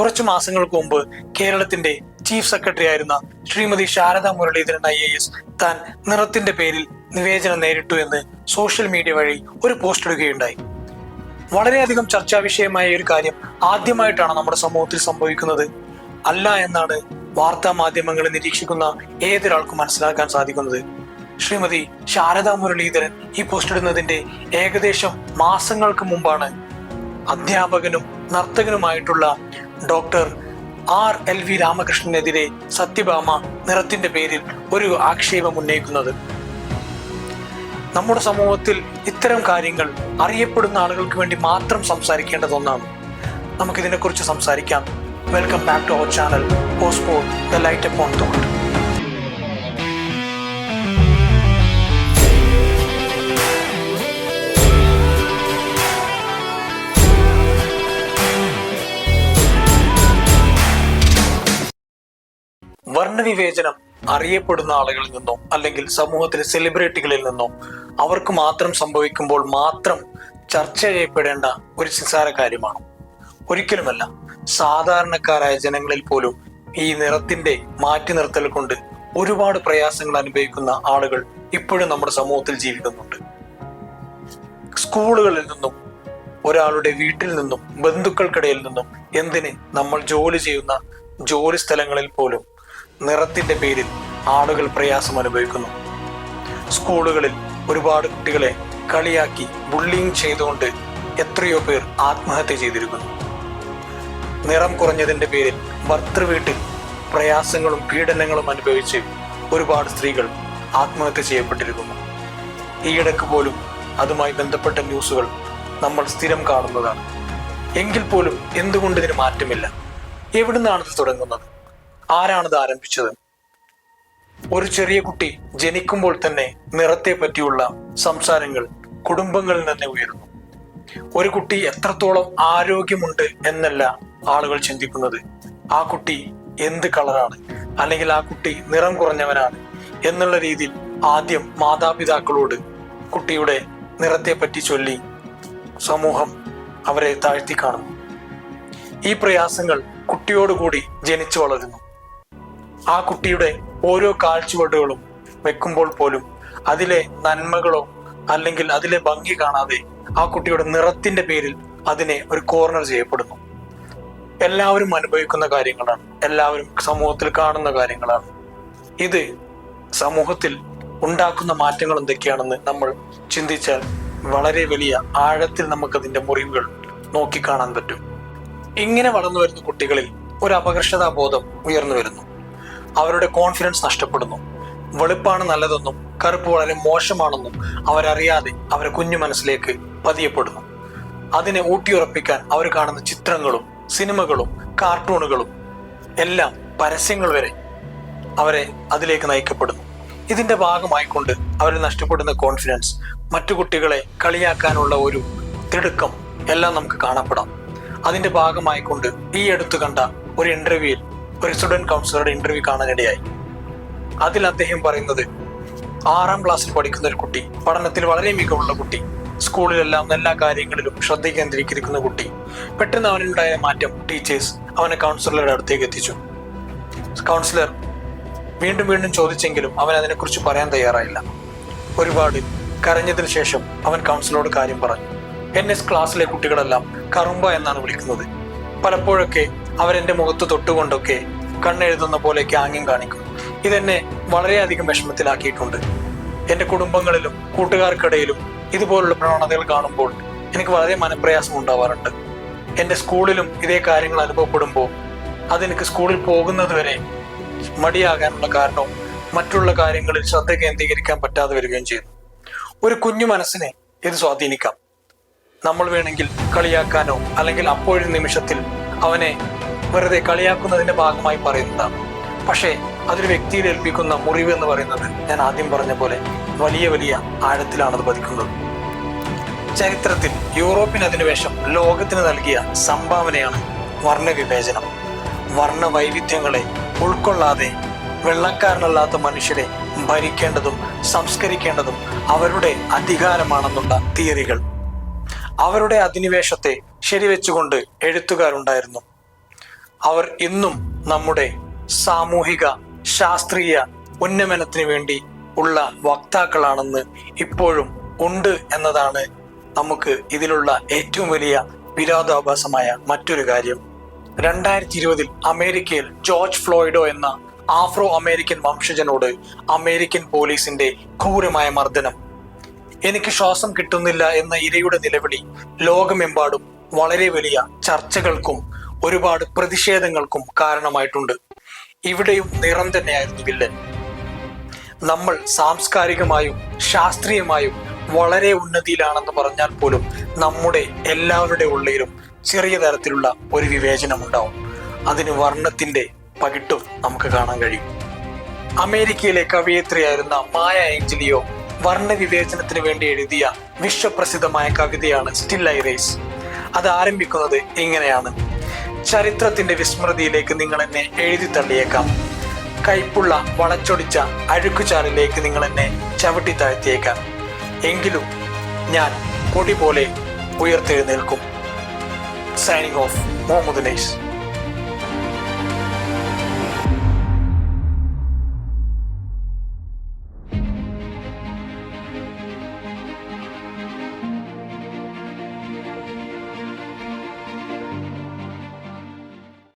കുറച്ചു മാസങ്ങൾക്ക് മുമ്പ് കേരളത്തിന്റെ ചീഫ് സെക്രട്ടറി ആയിരുന്ന Shrimati Sarada Muraleedharan I A S താൻ നിറത്തിന്റെ പേരിൽ നിവേദനം നേരിട്ടു എന്ന് സോഷ്യൽ മീഡിയ വഴി ഒരു പോസ്റ്റ് ഇടുകയുണ്ടായി. വളരെയധികം ചർച്ചാ വിഷയമായ ഒരു കാര്യം ആദ്യമായിട്ടാണ് നമ്മുടെ സമൂഹത്തിൽ സംഭവിക്കുന്നത്. അല്ല എന്നാണ് വാർത്താ മാധ്യമങ്ങളെ നിരീക്ഷിക്കുന്ന ഏതൊരാൾക്കും മനസ്സിലാക്കാൻ സാധിക്കുന്നത്. ശ്രീമതി ശാരദ മുരളീധരൻ ഈ പോസ്റ്റ് ഇടുന്നതിന്റെ ഏകദേശം മാസങ്ങൾക്ക് മുമ്പാണ് അധ്യാപകനും നർത്തകനുമായിട്ടുള്ള ഡോക്ടർ ആർ എൽ വി രാമകൃഷ്ണനെതിരെ സത്യഭാമ നിറത്തിന്റെ പേരിൽ ഒരു ആക്ഷേപം ഉന്നയിക്കുന്നത്. നമ്മുടെ സമൂഹത്തിൽ ഇത്തരം കാര്യങ്ങൾ അറിയപ്പെടുന്ന ആളുകൾക്ക് വേണ്ടി മാത്രം സംസാരിക്കേണ്ടത് ഒന്നാണ് നമുക്കിതിനെക്കുറിച്ച് സംസാരിക്കാം. Welcome back to our channel passport the light upon thought വർണവിവേചനം അറിയപ്പെടുന്ന ആളുകളിൽ നിന്നോ അല്ലെങ്കിൽ സമൂഹത്തിലെ സെലിബ്രിറ്റികളിൽ നിന്നോ അവർക്ക് മാത്രം സംഭവിക്കുമ്പോൾ മാത്രം ചർച്ച ചെയ്യപ്പെടേണ്ട ഒരു നിസ്സാര കാര്യമാണ്. ഒരിക്കലുമല്ല. സാധാരണക്കാരായ ജനങ്ങളിൽ പോലും ഈ നിറത്തിന്റെ മാറ്റി നിർത്തൽ കൊണ്ട് ഒരുപാട് പ്രയാസങ്ങൾ അനുഭവിക്കുന്ന ആളുകൾ ഇപ്പോഴും നമ്മുടെ സമൂഹത്തിൽ ജീവിക്കുന്നുണ്ട്. സ്കൂളുകളിൽ നിന്നും ഒരാളുടെ വീട്ടിൽ നിന്നും ബന്ധുക്കൾക്കിടയിൽ നിന്നും എന്തിന് നമ്മൾ ജോലി ചെയ്യുന്ന ജോലി സ്ഥലങ്ങളിൽ പോലും നിറത്തിന്റെ പേരിൽ ആളുകൾ പ്രയാസം അനുഭവിക്കുന്നു. സ്കൂളുകളിൽ ഒരുപാട് കുട്ടികളെ കളിയാക്കി ബുള്ളിങ് ചെയ്തുകൊണ്ട് എത്രയോ പേർ ആത്മഹത്യ ചെയ്തിരിക്കുന്നു. നിറം കുറഞ്ഞതിന്റെ പേരിൽ ഭർത്തൃ വീട്ടിൽ പ്രയാസങ്ങളും പീഡനങ്ങളും അനുഭവിച്ച് ഒരുപാട് സ്ത്രീകൾ ആത്മഹത്യ ചെയ്യപ്പെട്ടിരിക്കുന്നു. ഈയിടക്ക് പോലും അതുമായി ബന്ധപ്പെട്ട ന്യൂസുകൾ നമ്മൾ സ്ഥിരം കാണുന്നതാണ്. എങ്കിൽ പോലും എന്തുകൊണ്ട് ഇതിന് മാറ്റമില്ല? എവിടുന്നാണ് ഇത് തുടങ്ങുന്നത്? ആരാണിത് ആരംഭിച്ചത്? ഒരു ചെറിയ കുട്ടി ജനിക്കുമ്പോൾ തന്നെ നിറത്തെ പറ്റിയുള്ള സംസാരങ്ങൾ കുടുംബങ്ങളിൽ തന്നെ ഉയരുന്നു. ഒരു കുട്ടി എത്രത്തോളം ആരോഗ്യമുണ്ട് എന്നല്ല ആളുകൾ ചിന്തിക്കുന്നത്. ആ കുട്ടി എന്ത് കളറാണ്? അല്ലെങ്കിൽ ആ കുട്ടി നിറം കുറഞ്ഞവനാണ് എന്നുള്ള രീതിയിൽ ആദ്യം മാതാപിതാക്കളോട് കുട്ടിയുടെ നിറത്തെ പറ്റി ചൊല്ലി സമൂഹം അവരെ താഴ്ത്തി കാണുന്നു. ഈ പ്രയാസങ്ങൾ കുട്ടിയോടുകൂടി ജനിച്ചു വളരുന്നു. ആ കുട്ടിയുടെ ഓരോ കാഴ്ചപ്പാടുകളും വെക്കുമ്പോൾ പോലും അതിലെ നന്മകളോ അല്ലെങ്കിൽ അതിലെ ഭംഗി കാണാതെ ആ കുട്ടിയുടെ നിറത്തിന്റെ പേരിൽ അതിനെ ഒരു കോർണർ ചെയ്യപ്പെടുന്നു. എല്ലാവരും അനുഭവിക്കുന്ന കാര്യങ്ങളാണ്. എല്ലാവരും സമൂഹത്തിൽ കാണുന്ന കാര്യങ്ങളാണ്. ഇത് സമൂഹത്തിൽ ഉണ്ടാക്കുന്ന മാറ്റങ്ങൾ എന്തൊക്കെയാണെന്ന് നമ്മൾ ചിന്തിച്ചാൽ വളരെ വലിയ ആഴത്തിൽ നമുക്കതിന്റെ മുറിവുകൾ നോക്കിക്കാണാൻ പറ്റും. ഇങ്ങനെ വളർന്നു വരുന്ന കുട്ടികളിൽ ഒരു അപകർഷതാബോധം ഉയർന്നു വരുന്നു. അവരുടെ കോൺഫിഡൻസ് നഷ്ടപ്പെടുന്നു. വെളുപ്പാണ് നല്ലതെന്നും കറുപ്പ് വളരെ മോശമാണെന്നും അവരറിയാതെ അവരെ കുഞ്ഞു മനസ്സിലേക്ക് പതിയപ്പെടുന്നു. അതിനെ ഊട്ടിയുറപ്പിക്കാൻ അവർ കാണുന്ന ചിത്രങ്ങളും സിനിമകളും കാർട്ടൂണുകളും എല്ലാം പരസ്യങ്ങൾ വരെ അവരെ അതിലേക്ക് നയിക്കപ്പെടുന്നു. ഇതിന്റെ ഭാഗമായിക്കൊണ്ട് അവർ നഷ്ടപ്പെടുന്ന കോൺഫിഡൻസ് മറ്റു കുട്ടികളെ കളിയാക്കാനുള്ള ഒരു തിടുക്കം എല്ലാം നമുക്ക് കാണപ്പെടാം. അതിന്റെ ഭാഗമായിക്കൊണ്ട് ഈ അടുത്ത് കണ്ട ഒരു ഇന്റർവ്യൂവിൽ ഒരു സ്റ്റുഡന്റ് കൗൺസിലറുടെ ഇന്റർവ്യൂ കാണാനിടയായി അതിൽ അദ്ദേഹം പറയുന്നത് ആറാം ക്ലാസ്സിൽ പഠിക്കുന്ന ഒരു കുട്ടി പഠനത്തിൽ വളരെ മികവുള്ള കുട്ടി സ്കൂളിലെല്ലാം എല്ലാ കാര്യങ്ങളിലും ശ്രദ്ധ കേന്ദ്രീകരിക്കുന്ന കുട്ടി പെട്ടെന്ന് അവനുണ്ടായ മാറ്റം ടീച്ചേഴ്സ് അവനെ കൗൺസിലറുടെ അടുത്തേക്ക് എത്തിച്ചു. കൗൺസിലർ വീണ്ടും വീണ്ടും ചോദിച്ചെങ്കിലും അവൻ അതിനെക്കുറിച്ച് പറയാൻ തയ്യാറായില്ല. ഒരുപാട് കരഞ്ഞതിന് ശേഷം അവൻ കൗൺസിലറോട് കാര്യം പറഞ്ഞു. എൻ എസ് ക്ലാസ്സിലെ കുട്ടികളെല്ലാം കറുമ്പ എന്നാണ് വിളിക്കുന്നത്. പലപ്പോഴൊക്കെ അവരെന്റെ മുഖത്ത് തൊട്ടുകൊണ്ടൊക്കെ കണ്ണെഴുതുന്ന പോലെയൊക്കെ ആംഗ്യം കാണിക്കും. ഇതെന്നെ വളരെയധികം വിഷമത്തിലാക്കിയിട്ടുണ്ട്. എന്റെ കുടുംബങ്ങളിലും കൂട്ടുകാർക്കിടയിലും ഇതുപോലുള്ള പ്രവണതകൾ കാണുമ്പോൾ എനിക്ക് വളരെ മനപ്രയാസം ഉണ്ടാവാറുണ്ട്. എന്റെ സ്കൂളിലും ഇതേ കാര്യങ്ങൾ അനുഭവപ്പെടുമ്പോൾ അതെനിക്ക് സ്കൂളിൽ പോകുന്നത് വരെ മടിയാകാനുള്ള കാരണവും മറ്റുള്ള കാര്യങ്ങളിൽ ശ്രദ്ധ കേന്ദ്രീകരിക്കാൻ പറ്റാതെ വരികയും ചെയ്യുന്നു ഒരു കുഞ്ഞു മനസ്സിനെ ഇത് സ്വാധീനിക്കാം. നമ്മൾ വേണമെങ്കിൽ കളിയാക്കാനോ അല്ലെങ്കിൽ അപ്പോഴൊരു നിമിഷത്തിൽ അവനെ വെറുതെ കളിയാക്കുന്നതിന്റെ ഭാഗമായി പറയുന്നതാണ്. പക്ഷേ അതൊരു വ്യക്തിയിൽ ഏൽപ്പിക്കുന്ന മുറിവ് എന്ന് പറയുന്നത് ഞാൻ ആദ്യം പറഞ്ഞ പോലെ വലിയ വലിയ ആഴത്തിലാണത് പതിക്കുന്നത്. ചരിത്രത്തിൽ യൂറോപ്യൻ അധിനിവേശം ലോകത്തിന് നൽകിയ സംഭാവനയാണ് വർണവിവേചനം. വർണ വൈവിധ്യങ്ങളെ ഉൾക്കൊള്ളാതെ വെള്ളക്കാരനല്ലാത്ത മനുഷ്യരെ ഭരിക്കേണ്ടതും സംസ്കരിക്കേണ്ടതും അവരുടെ അധികാരമാണെന്നുള്ള തിയറികൾ. അവരുടെ അധിനിവേശത്തെ ശരിവെച്ചുകൊണ്ട് എഴുത്തുകാരുണ്ടായിരുന്നു. അവർ ഇന്നും നമ്മുടെ സാമൂഹിക ശാസ്ത്രീയ ഉന്നമനത്തിന് വേണ്ടി ഉള്ള വക്താക്കളാണെന്ന് ഇപ്പോഴും ഉണ്ട് എന്നതാണ് നമുക്ക് ഇതിലുള്ള ഏറ്റവും വലിയ വിരോധാഭാസമായ മറ്റൊരു കാര്യം. രണ്ടായിരത്തി ഇരുപതിൽ അമേരിക്കയിൽ ജോർജ് ഫ്ലോയിഡോ എന്ന ആഫ്രോ അമേരിക്കൻ വംശജനോട് അമേരിക്കൻ പോലീസിന്റെ ക്രൂരമായ മർദ്ദനം. എനിക്ക് ശ്വാസം കിട്ടുന്നില്ല എന്ന ഇരയുടെ നിലവിളി ലോകമെമ്പാടും വളരെ വലിയ ചർച്ചകൾക്കും ഒരുപാട് പ്രതിഷേധങ്ങൾക്കും കാരണമായിട്ടുണ്ട്. ഇവിടെയും നിറം തന്നെയായിരുന്നു വില്ലൻ. നമ്മൾ സാംസ്കാരികമായും ശാസ്ത്രീയമായും വളരെ ഉന്നതിയിലാണെന്ന് പറഞ്ഞാൽ പോലും നമ്മുടെ എല്ലാവരുടെ ഉള്ളിലും ചെറിയ തരത്തിലുള്ള ഒരു വിവേചനം ഉണ്ടാവും അതിന് വർണത്തിന്റെ പകിട്ടും നമുക്ക് കാണാൻ കഴിയും. അമേരിക്കയിലെ കവിയത്രിയായിരുന്ന മായ ഏഞ്ചലിയോ വർണവിവേചനത്തിന് വേണ്ടി എഴുതിയ വിശ്വപ്രസിദ്ധമായ കവിതയാണ് സ്റ്റിൽ ഐറേസ് അത് ആരംഭിക്കുന്നത് ഇങ്ങനെയാണ്. ചരിത്രത്തിന്റെ വിസ്മൃതിയിലേക്ക് നിങ്ങൾ എന്നെ എഴുതി തള്ളിയേക്കാം. കൈപ്പുള്ള വളച്ചൊടിച്ച അഴുക്കുചാലിലേക്ക് നിങ്ങൾ എന്നെ ചവിട്ടി താഴ്ത്തിയേക്കാം. എങ്കിലും ഞാൻ കൊടി പോലെ ഉയർത്തെഴുന്നേൽക്കും. Signing off Muhammad Nais